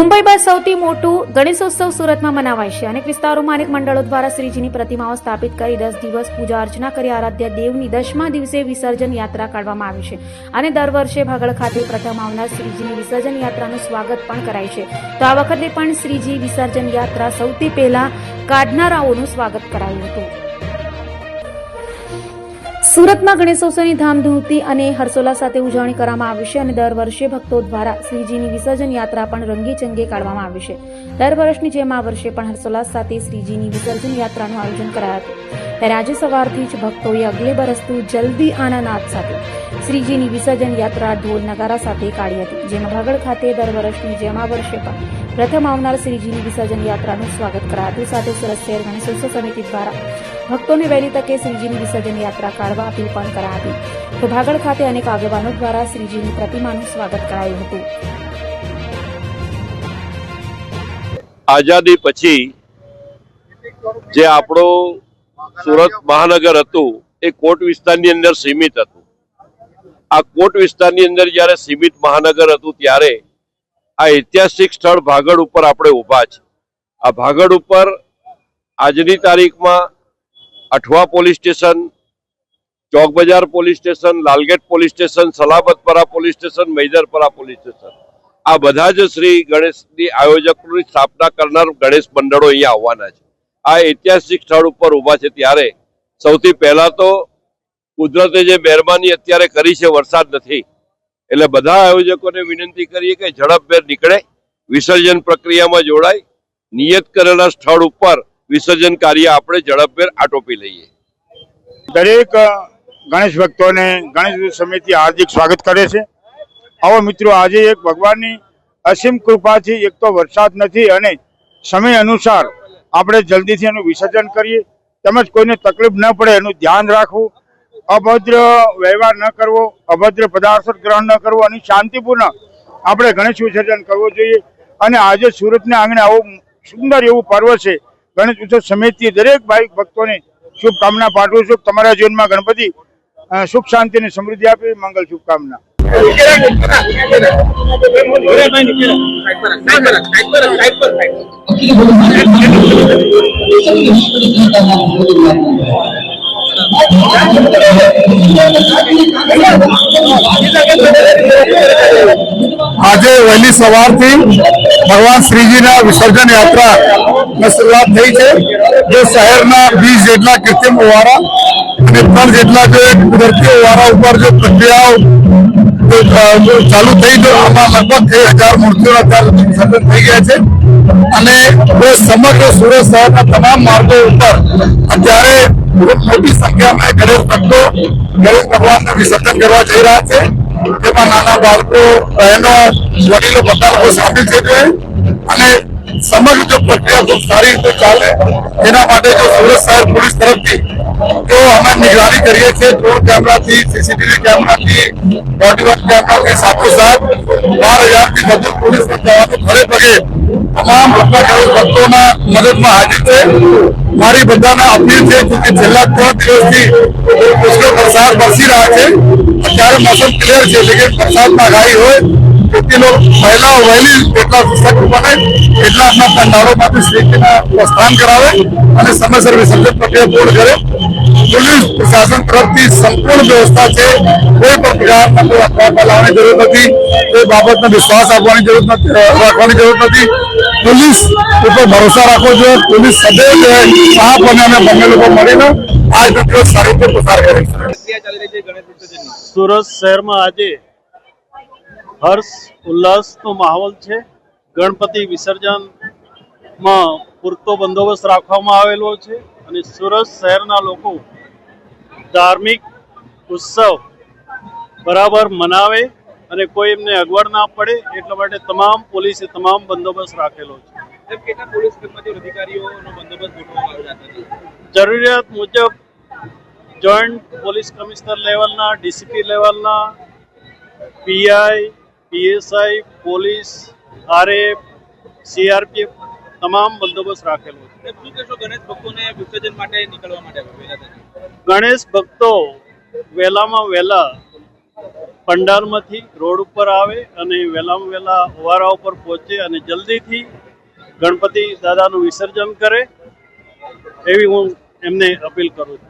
મુંબઈ બાદ સૌથી મોટું ગણેશોત્સવ સુરતમાં મનાવાય છે. અનેક વિસ્તારોમાં અનેક મંડળો દ્વારા શ્રીજીની પ્રતિમાઓ સ્થાપિત કરી દસ દિવસ પૂજા અર્ચના કરી આરાધ્ય દેવની દસમા દિવસે વિસર્જન યાત્રા કાઢવામાં આવી છે. અને દર વર્ષે ભાગળ ખાતે પ્રથમ આવનાર શ્રીજીની વિસર્જન યાત્રાનું સ્વાગત પણ કરાય છે. તો આ વખતે પણ શ્રીજી વિસર્જન યાત્રા સૌથી પહેલા કાઢનારાઓનું સ્વાગત કરાયું હતું. સુરતમાં ગણેશોત્સવની ધામધૂમથી અને હર્ષોલ્લાસ સાથે ઉજવણી કરવામાં આવી છે અને દર વર્ષે ભક્તો દ્વારા શ્રીજીની વિસર્જન યાત્રા પણ રંગે ચંગે કાઢવામાં આવી છે. દર વર્ષની જેમ આ વર્ષે પણ હર્ષોલ્લાસ સાથે શ્રીજીની વિસર્જન યાત્રાનું આયોજન કરાયું હતું. ત્યારે આજે સવારથી જ ભક્તોએ અગલે બરસતું જલ્દી આના નાદ સાથે શ્રીજીની વિસર્જન યાત્રા ઢોલ નગારા સાથે કાઢી હતી. જેમાં ભાગળ ખાતે દર વર્ષની જેમ આ વર્ષે પણ પ્રથમ આવનાર શ્રીજીની વિસર્જન યાત્રાનું સ્વાગત કરાયું સાથે સુરત શહેર ગણેશોત્સવ સમિતિ દ્વારા ભક્તોને વહેલી તકે શ્રીજીની વિસર્જન યાત્રા કાઢવા અપીલ પણ કરાવી તો ભાગળ ખાતે અનેક આગેવાનો દ્વારા શ્રીજીની પ્રતિમાનું સ્વાગત કરાયું હતું. આઝાદી પછી જે આપણું સુરત મહાનગર હતું, એ કોટ વિસ્તારની અંદર સીમિત હતું. આ કોટ વિસ્તારની અંદર જ્યારે સીમિત મહાનગર હતું, ત્યારે આ ઐતિહાસિક સ્થળ ભાગડ ઉપર આપણે ઊભા છે આ ભાગડ ઉપર આજની તારીખમાં Athwa police station Chowk Bazaar police station, Lalgate police station, Salabatpura police station Maidarpura police station. આ બધા જ શ્રી ગણેશની આયોજકોની સ્થાપના કરનાર ગણેશ મંડળો અહીંયા આવવાના છે. આ ઐતિહાસિક સ્થળ ઉપર ઊભા છે ત્યારે સૌથી પહેલાં તો કુદરતે જે મહેરબાની અત્યારે કરી છે, વરસાદ નથી. એટલે બધા આયોજકોને વિનંતી કરીએ કે ઝડપભેર નીકળે, વિસર્જન પ્રક્રિયામાં જોડાય, નિયત કરેલા સ્થળ ઉપર વિસર્જન કાર્ય આપણે ઝડપભેર આટોપી લઈએ. દરેક ગણેશ ભક્તોને ગણેશ સમિતિ હાર્દિક સ્વાગત કરે છે. આવો મિત્રો, આજે એક ભગવાનની અસીમ કૃપાથી, એક તો વરસાદ નથી અને સમય અનુસાર આપણે જલ્દીથી એનું વિસર્જન કરીએ. તેમજ કોઈને તકલીફ ન પડે, એનું ધ્યાન રાખવું. અભદ્ર વ્યવહાર ન કરવો, અભદ્ર પદાર્થ ગ્રહણ ન કરવો અને શાંતિપૂર્ણ આપણે ગણેશ વિસર્જન કરવું જોઈએ. અને આજે સુરતના આંગણે આવું સુંદર એવું પર્વ છે. ગણેશ ઉત્સવ સમિતિ દરેક ભાઈ ભક્તોને શુભકામના પાઠવું છું. તમારા જીવનમાં ગણપતિ સુખ, શાંતિ અને સમૃદ્ધિ આપે મંગલ શુભકામના. આજે વહેલી સવારથી ભગવાન શ્રીજીના વિસર્જન યાત્રા ની શરૂઆત થઈ છે. જે શહેરના વીસ જેટલા કૃત્રિમ ઓવારા અને ત્રણ જેટલા જે કુદરતી ઓવારા ઉપર જે પ્રક્રિયાઓ ચાલુ થઈ ગયો આમાં લગભગ એક હજાર મૂર્તિઓના ત્યાં વિસર્જન થઈ ગયા છે. અને સમગ્ર સુરત શહેરના તમામ માર્ગો ઉપર અત્યારે મોટી સંખ્યામાં ગણેશ ભક્તો ગણેશ ભગવાનને વિસર્જન કરવા જઈ રહ્યા છે. તેમાં નાના બાળકો, બહેનો, વડીલો બધા લોકો સામેલ છે. અને સમગ્ર જો પ્રક્રિયા ખૂબ સારી રીતે ચાલે. એના માટે જો સુરત શહેર પોલીસ તરફથી તો અમે નિગરાની કરીએ છીએ. ડ્રોન કેમેરાથી, સીસીટીવી કેમેરાથી બોડી વર્ક કેમેરાથી સાથોસાથ બાર હજારથી વધુ પોલીસ જવાનો ખરે પગે તમામ રત્નાકર ભક્તોના મદદમાં હાજર છે. મારી બધાને અપીલ છે કે છેલ્લા ત્રણ દિવસથી પુષ્કળ વરસાદ વરસી રહ્યા છે. અત્યારે મોસમ ક્લિયર છે. લેકિન વરસાદમાં આગાહી હોય. લોકો પહેલા વહેલી એટલા સખ્ત બને એટલા આપણા પંડાળોમાંથી શ્રીજીના પ્રસ્થાન કરાવે અને સમયસર વિસર્જન પ્રક્રિયા પૂર્ણ કરે. પોલીસ પ્રશાસન તરફથી સંપૂર્ણ વ્યવસ્થા છે. કોઈ પણ પ્રકારના કોઈ અફવા લાવવાની જરૂર નથી. કોઈ બાબતનો વિશ્વાસ આપવાની જરૂર નથી, રાખવાની જરૂર નથી. પોલીસ ઉપર ભરોસા રાખવો જોઈએ. પોલીસ સદૈવ સાફ અને અમે બંને લોકો મળીને આ દિવસ સારી રીતે પસાર કરે સુરત શહેરમાં આજે હર્ષ ઉલ્લાસનો માહોલ છે. ગણપતિ વિસર્જનમાં પૂરતો બંદોબસ્ત રાખવામાં આવેલો છે અને સુરત શહેરના લોકો ધાર્મિક ઉત્સવ બરાબર મનાવે અને કોઈ એમને અગવડ ના પડે એટલા માટે તમામ પોલીસે તમામ બંદોબસ્ત રાખેલો છે. જરૂરિયાત મુજબ જોઈન્ટ પોલીસ કમિશનર લેવલના ડીસીપી લેવલના PI PSI police RF CRPF તમામ બંદોબસ્ત રાખેલો છે. ગણેશ ભક્તોને વિસર્જન માટે નીકળવા માટે ગણેશ ભક્તો વહેલામાં વહેલા પંડાલમાંથી રોડ ઉપર આવે અને વહેલામાં વહેલા ઓવારા ઉપર પહોંચે અને જલ્દીથી ગણપતિ દાદાનું વિસર્જન કરે એવી હું એમને અપીલ કરું છું.